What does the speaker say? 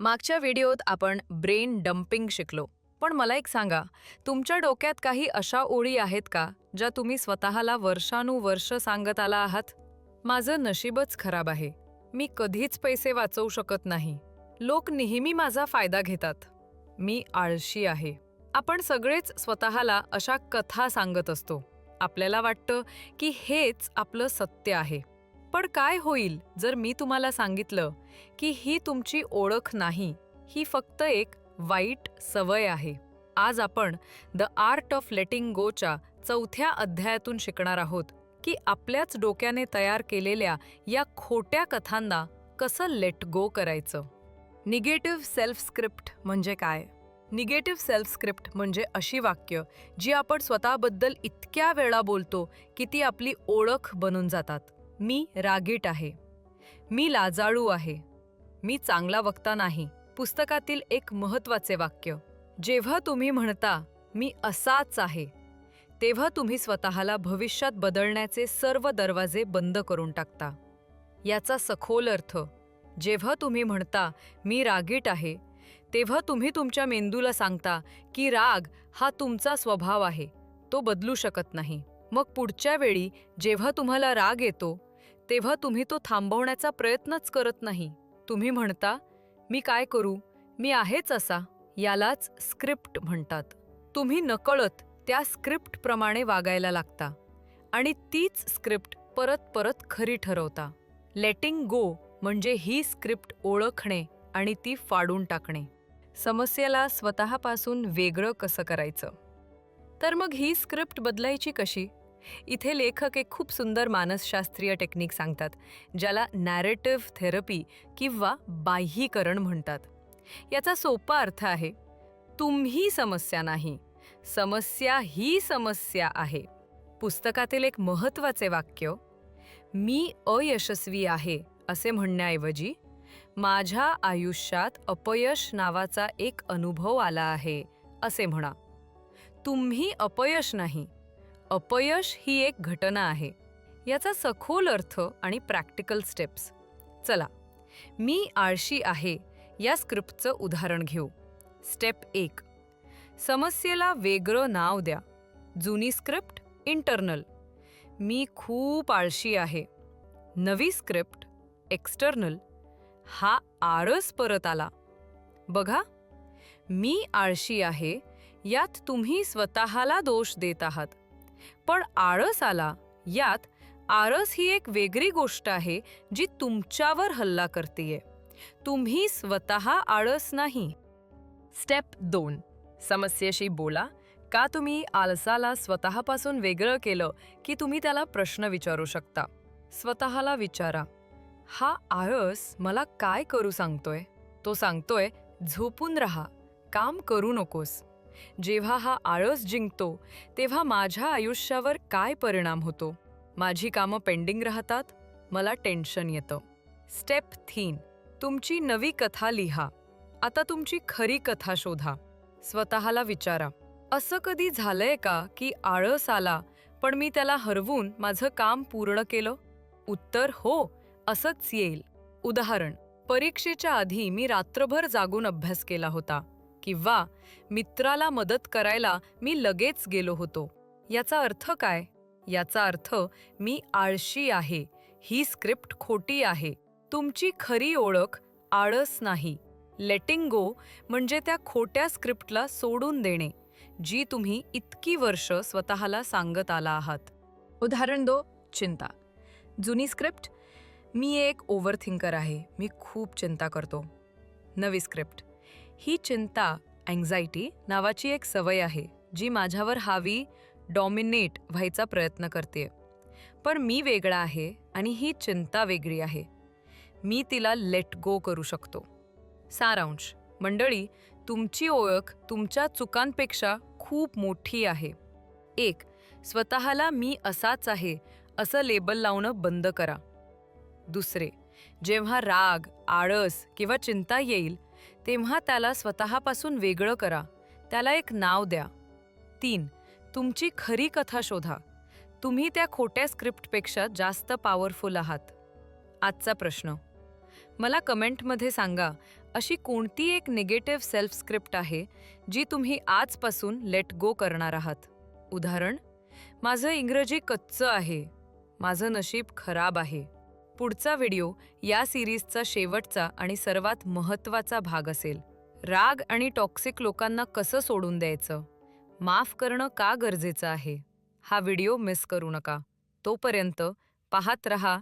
मागच्या व्हिडिओत आपण ब्रेन डम्पिंग शिकलो. पण मला एक सांगा तुमच्या डोक्यात काही अशा ओळी आहेत का ज्या तुम्ही स्वतःला वर्षानुवर्ष सांगत आला आहात? माझं नशीबच खराब आहे. मी कधीच पैसे वाचवू शकत नाही. लोक नेहमी माझा फायदा घेतात. मी आळशी आहे. आपण सगळेच स्वतःला अशा कथा सांगत असतो. आपल्याला वाटतं की हेच आपलं सत्य आहे. पण काय होईल जर मी तुम्हाला सांगितलं की ही तुमची ओळख नाही ही फक्त एक वाईट सवय आहे. आज आपण द आर्ट ऑफ लेटिंग गोच्या चौथ्या अध्यायातून शिकणार आहोत की आपल्याच डोक्याने तयार केलेल्या या खोट्या कथांना कसं लेट गो करायचं. निगेटिव्ह सेल्फ स्क्रिप्ट म्हणजे काय? निगेटिव्ह सेल्फ स्क्रिप्ट म्हणजे अशी वाक्य जी आपण स्वतःबद्दल इतक्या वेळा बोलतो की ती आपली ओळख बनून जातात. मी रागीट आहे. मी लाजाळू आहे. मी चांगला वक्ता नाही. पुस्तकातील एक महत्त्वाचे वाक्य. जेव्हा तुम्ही म्हणता मी असाच आहे तेव्हा तुम्ही स्वतःला भविष्यात बदलण्याचे सर्व दरवाजे बंद करून टाकता. याचा सखोल अर्थ जेव्हा तुम्ही म्हणता मी रागीट आहे तेव्हा तुम्ही तुमच्या मेंदूला सांगता की राग हा तुमचा स्वभाव आहे तो बदलू शकत नाही. मग पुढच्या वेळी जेव्हा तुम्हाला राग येतो तेव्हा तुम्ही तो थांबवण्याचा प्रयत्नच करत नाही. तुम्ही म्हणता मी काय करू? मी आहेच असा. यालाच स्क्रिप्ट म्हणतात. तुम्ही नकळत त्या स्क्रिप्टप्रमाणे वागायला लागता आणि तीच स्क्रिप्ट परत परत खरी ठरवता. लेटिंग गो म्हणजे ही स्क्रिप्ट ओळखणे आणि ती फाडून टाकणे. समस्येला स्वतःपासून वेगळं कसं करायचं? तर मग ही स्क्रिप्ट बदलायची कशी? इथे लेखक एक खूप सुंदर मानसशास्त्रीय टेक्निक सांगतात ज्याला नॅरेटिव्ह थेरपी किंवा बाह्यीकरण म्हणतात. याचा सोपा अर्थ आहे तुम्ही समस्या नाही समस्या ही समस्या आहे. पुस्तकातील एक महत्त्वाचे वाक्य मी अयशस्वी आहे असे म्हणण्याऐवजी माझ्या आयुष्यात अपयश नावाचा एक अनुभव आला आहे असे म्हणा. तुम्ही अपयश नाही. अपयश ही एक घटना आहे. याचा सखोल अर्थ आणि प्रॅक्टिकल स्टेप्स. चला मी आळशी आहे या स्क्रिप्टचं उदाहरण घेऊ. स्टेप एक समस्येला वेगळं नाव द्या. जुनी स्क्रिप्ट इंटरनल. मी खूप आळशी आहे. नवी स्क्रिप्ट एक्स्टर्नल. हा आळस परत आला. बघा मी आळशी आहे यात तुम्ही स्वतःला दोष देत आहात. पण आळस आला यात आळस ही एक वेगळी गोष्ट आहे जी तुमच्यावर हल्ला करतेय. तुम्ही स्वतः आळस नाही. स्टेप दोन. समस्येशी बोला. का तुम्ही आळसाला स्वतःपासून वेगळं केलं की तुम्ही त्याला प्रश्न विचारू शकता? स्वतःला विचारा. हा आळस मला काय करू सांगतोय? तो सांगतोय झोपून राहा. काम करू नकोस. जेव्हा हा आळस जिंकतो तेव्हा माझ्या आयुष्यावर काय परिणाम होतो? माझी कामं पेंडिंग राहतात? मला टेन्शन येतं. स्टेप थीन तुमची नवी कथा लिहा. आता तुमची खरी कथा शोधा. स्वतःला विचारा. असं कधी झालंय का की आळस आला पण मी त्याला हरवून माझं काम पूर्ण केलं? उत्तर हो असंच येईल. उदाहरण. परीक्षेच्या आधी मी रात्रभर जागून अभ्यास केला होता. किंवा मित्राला मदत करायला मी लगेच गेलो होतो. याचा अर्थ काय? याचा अर्थ मी आळशी आहे. ही स्क्रिप्ट खोटी आहे. तुमची खरी ओळख आळस नाही. लेटिंग गो म्हणजे त्या खोट्या स्क्रिप्टला सोडून देणे जी तुम्ही इतकी वर्ष स्वतःला सांगत आला आहात. उदाहरण दो चिंता. जुनी स्क्रिप्ट मी एक ओव्हरथिंकर आहे. मी खूप चिंता करतो. नवी स्क्रिप्ट. ही चिंता अँझायटी नावाची एक सवय आहे जी माझ्यावर हावी डॉमिनेट व्हायचा प्रयत्न करते. पण मी वेगळा आहे आणि ही चिंता वेगळी आहे. मी तिला लेट गो करू शकतो. सारांश. मंडळी तुमची ओळख तुमच्या चुकांपेक्षा खूप मोठी आहे. एक. स्वतःला मी असाच आहे असं लेबल लावणं बंद करा. दुसरे. जेव्हा राग आळस किंवा चिंता येईल तेव्हा त्याला स्वतःपासून वेगळं करा. त्याला एक नाव द्या. तीन. तुमची खरी कथा शोधा. तुम्ही त्या खोट्या स्क्रिप्टपेक्षा जास्त पॉवरफुल आहात. आजचा प्रश्न. मला कमेंटमध्ये सांगा अशी कोणती एक निगेटिव्ह सेल्फ स्क्रिप्ट आहे जी तुम्ही आजपासून लेट गो करणार आहात? उदाहरण माझं इंग्रजी कच्चं आहे. माझं नशीब खराब आहे. पुढचा व्हिडिओ या सिरीजचा शेवटचा आणि सर्वात महत्त्वाचा भाग असेल. राग आणि टॉक्सिक लोकांना कसं सोडून द्यायचं? माफ करणं का गरजेचं आहे? हा व्हिडिओ मिस करू नका. तोपर्यंत पाहत रहा